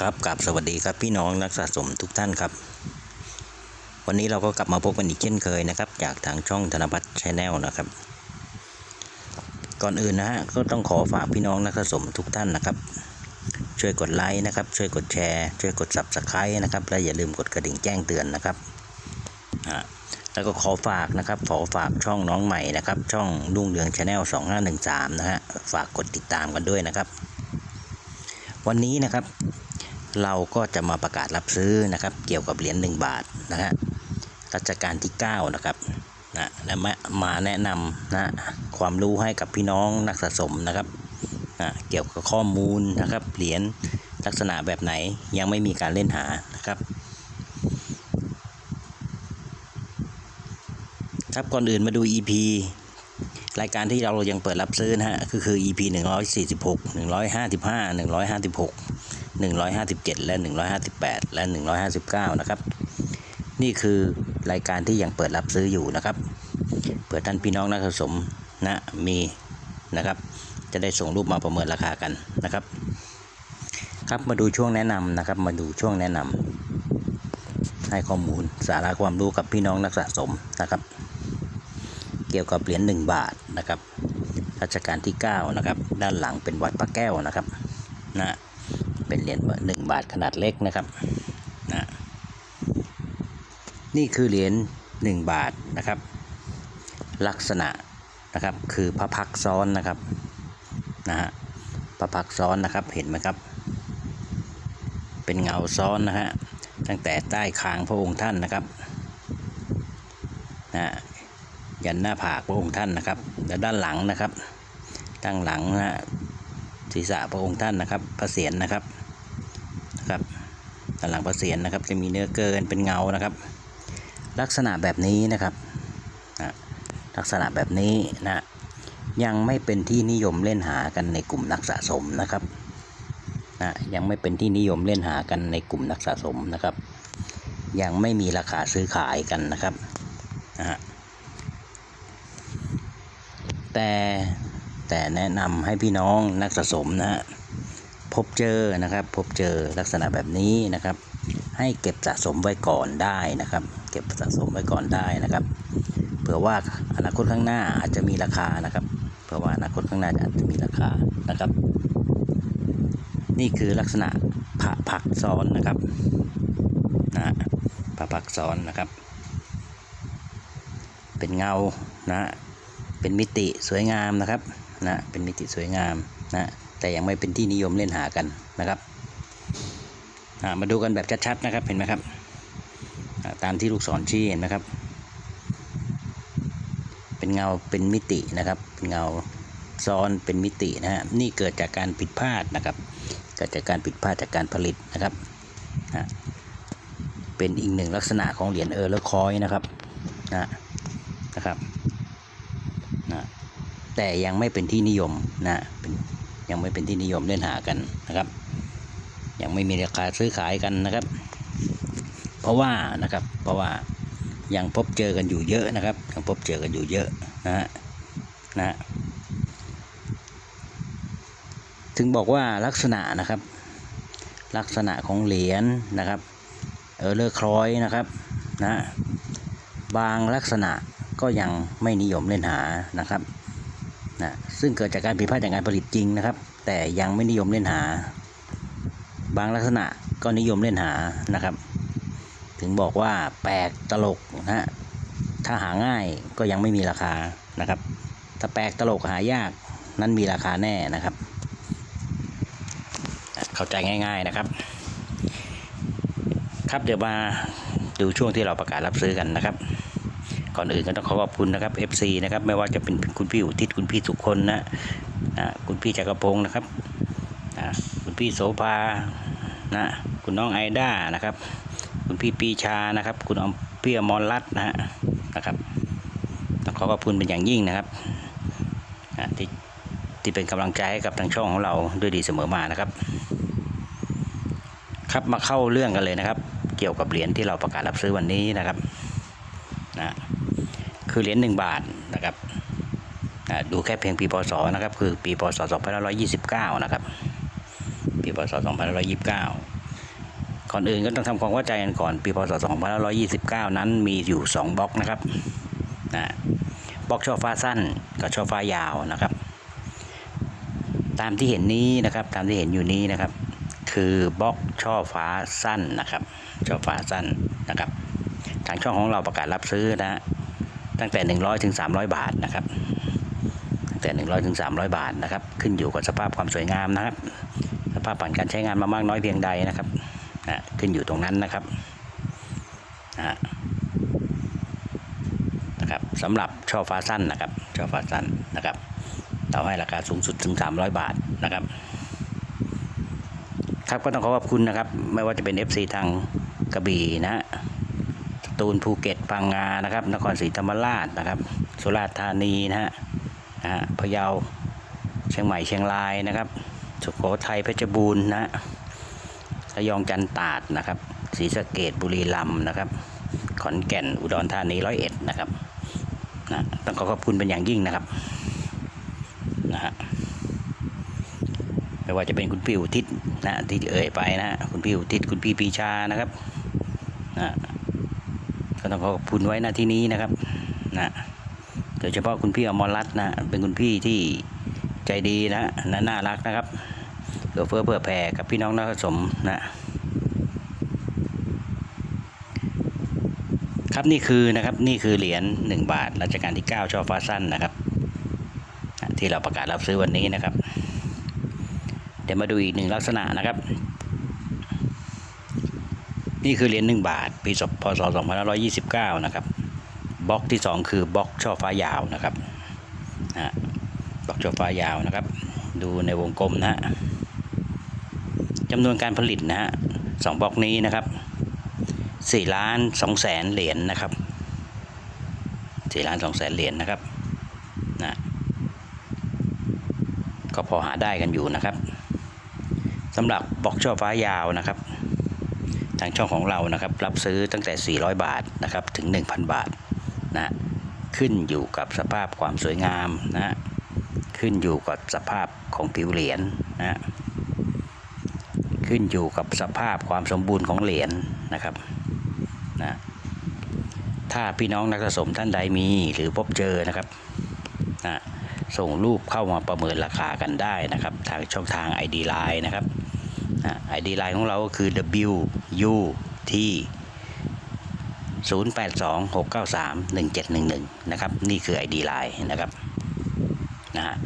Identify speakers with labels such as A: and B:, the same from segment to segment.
A: ครับกับสวัสดีครับพี่น้องนักสะสมทุกท่านครับ วันนี้เราก็กลับมาพบกันอีกเช่นเคยนะครับ จากทางช่องธนพัฒน์ชาแนลนะครับ ก่อนอื่นนะฮะก็ต้องขอฝากพี่น้องนักสะสมทุกท่านนะครับ ช่วยกดไลค์นะครับ ช่วยกดแชร์ ช่วยกด subscribe นะครับ และอย่าลืมกดกระดิ่งแจ้งเตือนนะครับแล้วก็ขอฝากนะครับ ขอฝากช่องน้องใหม่นะครับ ช่องรุ่งเรืองชาแนล2513นะฮะฝากกดติดตามกันด้วยนะครับ วันนี้นะครับ เราก็จะมาประกาศรับซื้อนะครับ เกี่ยวกับเหรียญ1บาทนะฮะรัชกาลที่ 9 นะครับนะและมามาแนะนำนะความรู้ให้กับพี่น้องนักสะสมนะครับนะเกี่ยวกับข้อมูลนะครับเหรียญลักษณะแบบไหนยังไม่มีการเล่นหานะครับครับก่อนอื่นมาดู EP รายการที่เรายังเปิดรับซื้อนะฮะก็คือ EP 146 155 156 157 และ 158 และ 159 นะครับ นี่คือรายการที่ยังเปิดรับซื้ออยู่นะครับ เผื่อท่านพี่น้องนักสะสมนะมีนะครับ จะได้ส่งรูปมาประเมินราคากันนะครับ ครับมาดูช่วงแนะนำนะครับ มาดูช่วงแนะนำให้ข้อมูลสาระความรู้กับพี่น้องนักสะสมนะครับ เกี่ยวกับเหรียญ1บาทนะครับรัชกาลที่ 9 นะครับ ด้านหลังเป็นวัดพระแก้วนะครับนะ เป็นเหรียญหนึ่งบาทขนาดเล็กนะครับนะนี่คือเหรียญ1บาทนะครับ ลักษณะนะครับคือพระพักซ้อนนะครับนะฮะพระพักซ้อนนะครับเห็นไหมครับ เป็นเงาซ้อนนะฮะตั้งแต่ใต้คางพระองค์ท่านนะครับนะยันหน้าผากพระองค์ท่านนะครับและด้านหลังนะครับด้านหลังนะฮะศีรษะพระองค์ท่านนะครับพระเศียรนะครับ นะครับด้านหลังพระเศียรนะครับ จะมีเนื้อเกินเป็นเงานะครับ ลักษณะแบบนี้นะครับนะลักษณะแบบนี้นะยังไม่เป็นที่นิยมเล่นหากันในกลุ่มนักสะสมนะครับนะยังไม่เป็นที่นิยมเล่นหากันในกลุ่มนักสะสมนะครับ ยังไม่มีราคาซื้อขายกันนะครับนะฮะแต่แต่แนะนำให้พี่น้องนักสะสมนะฮะ พบเจอนะครับ พบเจอลักษณะแบบนี้นะครับ ให้เก็บสะสมไว้ก่อนได้นะครับ เก็บสะสมไว้ก่อนได้นะครับเผื่อว่าอนาคตข้างหน้าอาจจะมีราคานะครับเผื่อว่าอนาคตข้างหน้าอาจจะมีราคานะครับ นี่คือลักษณะผะผักซ้อนนะครับนะฮะผะผักซ้อนนะครับ เป็นเงานะเป็นมิติสวยงามนะครับนะเป็นมิติสวยงามนะ แต่ยังไม่เป็นที่นิยมเล่นหากันนะครับมาดูกันแบบชัดๆนะครับเห็นไหมครับตามที่ลูกศรชี้เห็นไหมครับ เป็นเงาเป็นมิตินะครับเป็นเงาซ้อนเป็นมิตินะฮะนี่เกิดจากการผิดพลาดนะครับ เกิดจากการผิดพลาดจากการผลิตนะครับเป็นอีกหนึ่งลักษณะของเหรียญเออร์เลอร์คอยนะครับนะนะครับนะแต่ยังไม่เป็นที่นิยมนะเป็น ยังไม่เป็นที่นิยมเล่นหากันนะครับ ยังไม่มีราคาซื้อขายกันนะครับ เพราะว่านะครับเพราะว่ายังพบเจอกันอยู่เยอะนะครับยังพบเจอกันอยู่เยอะนะฮะนะฮะถึงบอกว่าลักษณะนะครับ ลักษณะของเหรียญนะครับเออเลอร์คลอยนะครับนะบางลักษณะก็ยังไม่นิยมเล่นหานะครับ นะซึ่งเกิดจากการผิดพลาดจากการผลิตจริงนะครับ แต่ยังไม่นิยมเล่นหา บางลักษณะก็นิยมเล่นหานะครับ ถึงบอกว่าแปลกตลกนะฮะถ้าหาง่ายก็ยังไม่มีราคานะครับ ถ้าแปลกตลกหายากนั้นมีราคาแน่นะครับ เข้าใจง่าย ๆนะครับ ครับเดี๋ยวมาดูช่วงที่เราประกาศรับซื้อกันนะครับ ก่อนอื่นก็ต้องขอขอบคุณนะครับ FC นะครับไม่ว่าจะเป็นคุณพี่อุทิศคุณพี่สุคนนะคุณพี่จักรพงศ์นะครับคุณพี่โสภานะคุณน้องไอด้านะครับ คุณพี่ปีชานะครับ คุณอมเปียมอลรัตนะฮะนะครับต้องขอขอบคุณเป็นอย่างยิ่งนะครับที่ที่เป็นกำลังใจให้กับทางช่องของเราด้วยดีเสมอมานะครับ ครับมาเข้าเรื่องกันเลยนะครับ เกี่ยวกับเหรียญที่เราประกาศรับซื้อวันนี้นะครับนะ คือเหรียญหนึ่งบาทนะครับดูแค่เพียงปีพศนะครับคือปีพศ2529 นะครับ ปีพศ2529 ก่อนอื่นก็ต้องทำความเข้าใจกันก่อนปีพศ2529 นั้นมีอยู่ 2บล็อกนะครับนะบล็อกช่อฟ้าสั้นกับช่อฟ้ายาวนะครับ ตามที่เห็นนี้นะครับตามที่เห็นอยู่นี้นะครับ คือบล็อกช่อฟ้าสั้นนะครับช่อฟ้าสั้นนะครับ ทางช่องของเราประกาศรับซื้อนะ ตั้งแต่ 100ถึง300 บาทนะครับตั้งแต่ 100ถึง300 บาทนะครับ ขึ้นอยู่กับสภาพความสวยงามนะครับ สภาพผ่านการใช้งานมามากน้อยเพียงใดนะครับนะขึ้นอยู่ตรงนั้นนะครับนะครับสำหรับช่อฟ้าสั้นนะครับช่อฟ้าสั้นนะครับเราให้ราคาสูงสุดถึง 300 บาทนะครับครับก็ต้องขอขอบคุณนะครับ ไม่ว่าจะเป็น FC ทางกระบี่นะฮะ ตูลภูเก็ตพังงานะครับ นครศรีธรรมราชนะครับ สุราษฎร์ธานีนะฮะนะฮะพะเยาเชียงใหม่เชียงรายนะครับ สุโขทัยเพชรบูรณ์นะฮะระยองจันทร์ตราดนะครับศรีสะเกดบุรีรัมย์นะครับ ขอนแก่นอุดรธานีร้อยเอ็ดนะครับนะต้องขอขอบคุณเป็นอย่างยิ่งนะครับนะฮะไม่ว่าจะเป็นคุณพี่อุทิศนะที่เอ่ยไปนะคุณพี่อุทิศคุณพี่ปีชานะครับนะ ก็ต้องขอขอบคุณไว้หน้าที่นี้นะครับนะโดยเฉพาะคุณพี่อมรรัตน์นะเป็นคุณพี่ที่ใจดีนะนะน่ารักนะครับเผื่อเฟื้อเผื่อแผ่กับพี่น้องนักสะสมนะครับนี่คือนะครับนี่คือเหรียญ1บาทรัชกาลที่ 9ช่อฟ้าสั้นนะครับ ที่เราประกาศรับซื้อวันนี้นะครับ เดี๋ยวมาดูอีกหนึ่งลักษณะนะครับ นี่คือเหรียญ1บาท ปีพศ2529 นะครับบล็อกที่ 2 คือบล็อกช่อฟ้ายาวนะครับนะบล็อกช่อฟ้ายาวนะครับ ดูในวงกลมนะฮะจำนวนการผลิตนะฮะสองบล็อกนี้นะครับสี่ล้านสองแสนเหรียญนะครับสี่ล้านสองแสนเหรียญนะครับนะก็พอหาได้กันอยู่นะครับสำหรับบล็อกช่อฟ้ายาวนะครับ ทางช่องของเรานะครับ รับซื้อตั้งแต่ 400 บาทนะครับถึง 1,000 บาทนะขึ้นอยู่กับสภาพความสวยงามนะขึ้นอยู่กับสภาพของผิวเหรียญนะขึ้นอยู่กับสภาพความสมบูรณ์ของเหรียญนะครับนะถ้าพี่น้องนักสะสมท่านใดมีหรือพบเจอนะครับนะส่งรูปเข้ามาประเมินราคากันได้นะครับ ทางช่องทาง ID Line นะครับ นะ ID Line ของเราก็คือ WUT 0826931711 นะครับ นี่คือ ID Line นะครับนะฮะ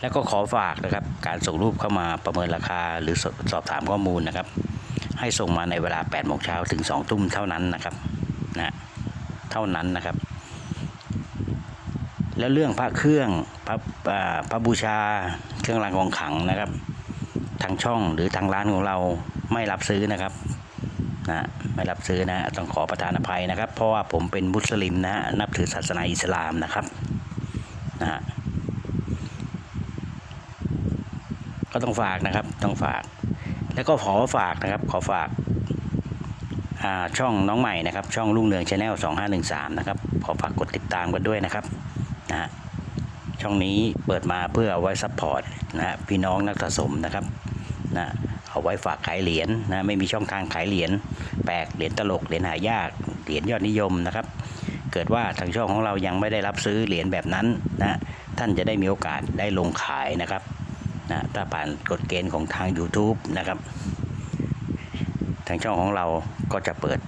A: แล้วก็ขอฝากนะครับ การส่งรูปเข้ามาประเมินราคาหรือสสอบถามข้อมูลนะครับ ให้ส่งมาในเวลา8โมงเช้าถึง2ทุ่มเท่านั้นนะครับนะเท่านั้นนะครับ แล้วเรื่องพระเครื่องพระพระบูชาเครื่องรางของขลังนะครับ ทางช่องหรือทางร้านของเราไม่รับซื้อนะครับนะไม่รับซื้อนะต้องขอประทานอภัยนะครับ เพราะว่าผมเป็นมุสลิมนะนับถือศาสนาอิสลามนะครับนะฮะก็ต้องฝากนะครับต้องฝาก แล้วก็ขอฝากนะครับ ขอฝากอ่าช่องน้องใหม่นะครับ ช่องรุ่งเรืองชาแนล2513นะครับขอฝากกดติดตามกันด้วยนะครับนะฮะช่องนี้เปิดมาเพื่อเอาไว้ซัพพอร์ตนะฮะพี่น้องนักสะสมนะครับ นะเอาไว้ฝากขายเหรียญนะไม่มีช่องทางขายเหรียญแปลกเหรียญตลกเหรียญหายากเหรียญยอดนิยมนะครับ เกิดว่าทางช่องของเรายังไม่ได้รับซื้อเหรียญแบบนั้นนะท่านจะได้มีโอกาสได้ลงขายนะครับนะถ้าผ่านกฎเกณฑ์ของทาง YouTube นะครับ ทางช่องของเราก็จะเปิด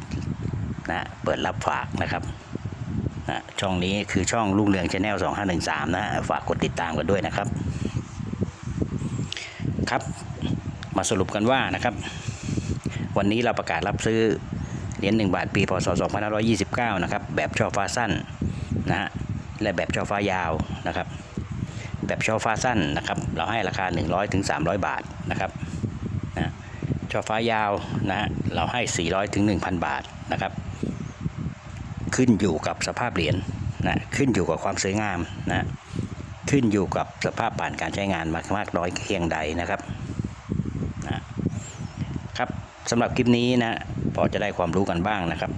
A: นะเปิดรับฝากนะครับนะช่องนี้คือช่องรุ่งเรืองชาแนล2513 นะ ฝากกดติดตามกันด้วยนะครับ ครับ มาสรุปกันว่านะครับ วันนี้เราประกาศรับซื้อเหรียญ1บาทปีพศ2529 นะครับ แบบช่อฟ้าสั้นนะฮะและแบบช่อฟ้ายาวนะครับ แบบช่อฟ้าสั้นนะครับ เราให้ราคา 100ถึง300 บาทนะครับนะช่อฟ้ายาวนะฮะเราให้ 400ถึง1,000 บาทนะครับ ขึ้นอยู่กับสภาพเหรียญนะขึ้นอยู่กับความสวยงามนะขึ้นอยู่กับสภาพผ่านการใช้งานมากมากน้อยเพียงใดนะครับ สำหรับคลิปนี้นะพอจะได้ความรู้กันบ้างนะครับ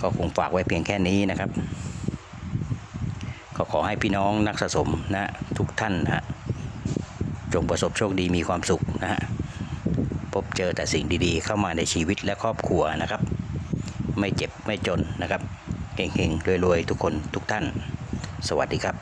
A: ก็คงฝากไว้เพียงแค่นี้นะครับก็ขอให้พี่น้องนักสะสมนะทุกท่านนะจงประสบโชคดีมีความสุขนะฮะพบเจอแต่สิ่งดีๆ เข้ามาในชีวิตและครอบครัวนะครับ ไม่เจ็บไม่จนนะครับเฮงๆรวยๆ ทุกคนทุกท่าน สวัสดีครับ